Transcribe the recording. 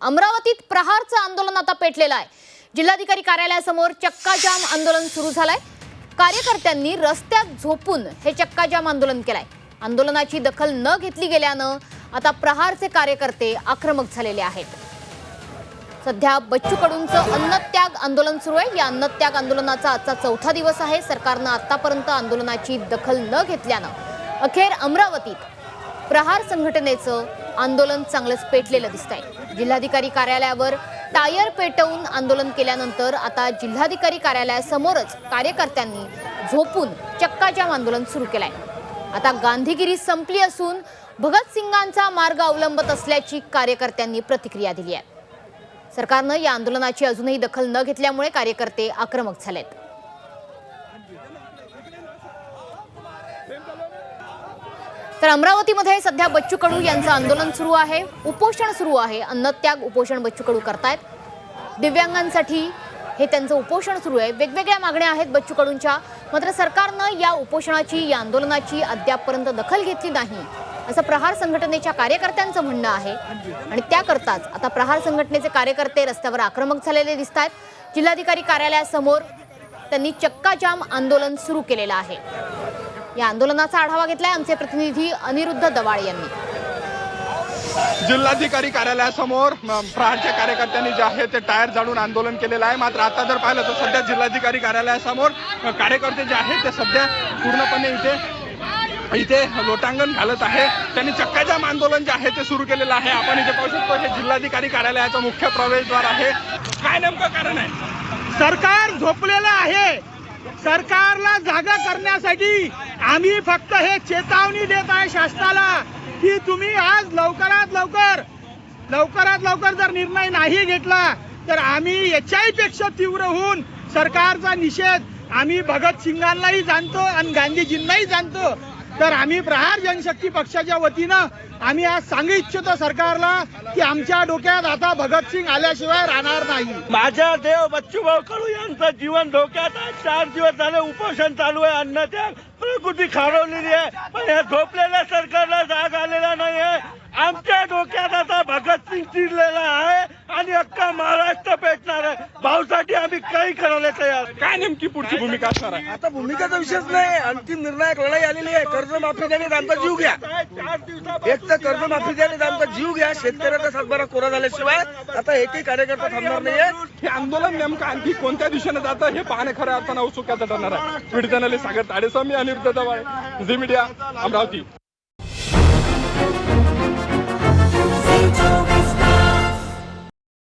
अमरावतीत प्रहारचं आंदोलन आता पेटलेलं आहे. जिल्हाधिकारी कार्यालयासमोर चक्काजाम आंदोलन सुरू झालंय. कार्यकर्त्यांनी रस्त्यात झोपून हे चक्काजाम आंदोलन केलंय. आंदोलनाची दखल न घेतली गेल्यानं आता प्रहारचे कार्यकर्ते आक्रमक झालेले आहेत. सध्या बच्चू कडूंचं अन्नत्याग आंदोलन सुरू आहे. या अन्नत्याग आंदोलनाचा आजचा चौथा दिवस आहे. सरकारनं आतापर्यंत आंदोलनाची दखल न घेतल्यानं अखेर अमरावतीत प्रहार संघटनेचं आंदोलन चांगलंच पेटलेलं दिसत आहे जिल्हाधिकारी कार्यालयावर टायर पेटवून आंदोलन केल्यानंतर आता जिल्हाधिकारी कार्यालयासमोरच कार्यकर्त्यांनी झोपून चक्काजाम आंदोलन सुरू केलंय. आता गांधीगिरी संपली असून भगतसिंगांचा मार्ग अवलंबत असल्याची कार्यकर्त्यांनी प्रतिक्रिया दिली आहे. सरकारनं या आंदोलनाची अजूनही दखल न घेतल्यामुळे कार्यकर्ते आक्रमक झालेत. तर अमरावतीमध्ये सध्या बच्चू कडू यांचं आंदोलन सुरू आहे उपोषण सुरू आहे अन्नत्याग उपोषण बच्चू कडू करतायत. दिव्यांगांसाठी हे त्यांचं उपोषण सुरू आहे. वेगवेगळ्या मागण्या आहेत बच्चू कडूंच्या मात्र सरकारनं या उपोषणाची या आंदोलनाची अद्यापपर्यंत दखल घेतली नाही असं प्रहार संघटनेच्या कार्यकर्त्यांचं म्हणणं आहे. आणि त्याकरताच आता प्रहार संघटनेचे कार्यकर्ते रस्त्यावर आक्रमक झालेले दिसत आहेत जिल्हाधिकारी कार्यालयासमोर त्यांनी चक्काजाम आंदोलन सुरू केलेलं आहे. या आंदोलनाचा आढावा घेतलाय आमचे प्रतिनिधी अनिरुद्ध दवाळ यांनी. जिल्हाधिकारी कार्यालयासमोर प्रहारच्या कार्यकर्त्यांनी जे आहे ते टायर जाळून आंदोलन केलेलं आहे. मात्र आता जर पाहिलं तर सध्या जिल्हाधिकारी कार्यालयासमोर कार्यकर्ते जे आहेत ते सध्या पूर्णपणे इथे इथे लोटांगण घालत आहे. त्यांनी चक्काजाम आंदोलन जे आहे ते सुरू केलेलं आहे. आपण इथे पाहू शकतो हे जिल्हाधिकारी कार्यालयाचं मुख्य प्रवेशद्वार आहे. काय नेमकं कारण आहे? सरकार झोपलेलं आहे. सरकारला जागा करण्यासाठी आम्ही फक्त हे चेतावणी देत आहे शासनाला की तुम्ही आज लवकरात लवकर लवकरात लवकर जर निर्णय नाही घेतला तर आम्ही याच्याही पेक्षा तीव्र होऊन सरकारचा निषेध आम्ही भगतसिंगांनाही जाणतो आणि गांधीजींनाही जाणतो. तर आम्ही प्रहार जनशक्ती पक्षाच्या वतीनं आम्ही आज सांगू इच्छितो सरकारला की आमच्या डोक्यात आता भगतसिंग आल्याशिवाय राहणार नाही. माझ्या देव बच्चूभाऊ कडू यांचं जीवन धोक्यात आहे. चार दिवस झाले उपोषण चालू आहे. अन्न त्या प्रकृती खारवलेली आहे. पण या झोपलेल्या सरकारला जाग आलेला नाही आहे आमच्या डोक्यात आता भगतसिंग चिरलेला आहे. आणि अख्खा महाराष्ट्र पेटणार आहे. भाऊसाठी आम्ही काही करायला तयार काय नेमकी पुढची भूमिका असणार आहे? आता भूमिकाचा विषयच नाही. अंतिम निर्णायक लढाई आलेली आहे. कर्जमाफी देण्यात आमचा जीव घ्या. एक तर कर्जमाफी देण्यात आमचा जीव घ्या. शेतकऱ्याचा सातबारा कोरा झाल्याशिवाय आता एकही कार्यकर्ता थांबणार नाहीये. हे आंदोलन नेमकं आणखी कोणत्या दिशेने जातं हे पाहणे खरं अर्थानं उत्सुकाचं ठरणार आहे. Channel Sagar Tadeswami Aniruddha Dawale Zee media Amravati.